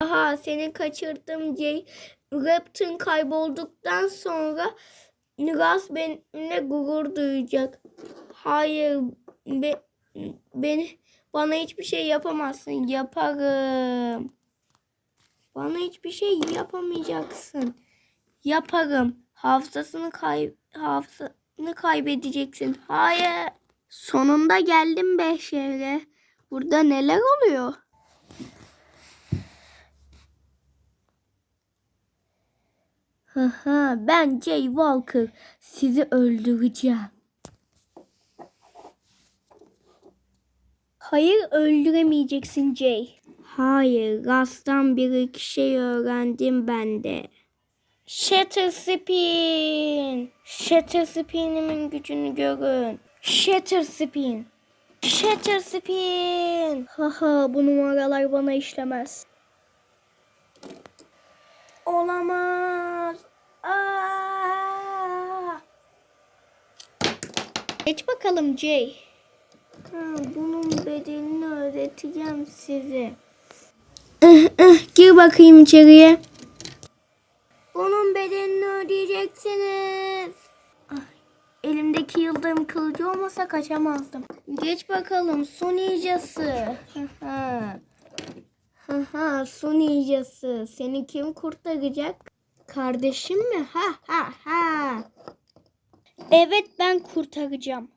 Aha seni kaçırdım Jay. Raptor kaybolduktan sonra Nugas benimle gurur duyacak. Hayır be, beni bana hiçbir şey yapamazsın. Yaparım. Bana hiçbir şey yapamayacaksın. Yaparım. Hafızasını kay hafızasını kaybedeceksin. Hayır. Sonunda geldim be şehre. Burada neler oluyor? Haha, ben Jay Walker. Sizi öldüreceğim. Hayır öldüremeyeceksin Jay. Hayır, Rast'tan bir iki şey öğrendim ben de. Shatter Spin. Shatter Spin'imin gücünü görün. Shatter Spin. Shatter Spin. Haha bu numaralar bana işlemez. Geç bakalım Jay. Ha, bunun bedelini öğreteceğim size. Gir bakayım içeriye. Bunun bedelini ödeyeceksiniz. Ay, elimdeki yıldırım kılıcı olmasa kaçamazdım. Geç bakalım su ninjası. Haha su ninjası. Seni kim kurtaracak? Kardeşim mi? Ha ha ha. Evet ben kurtaracağım.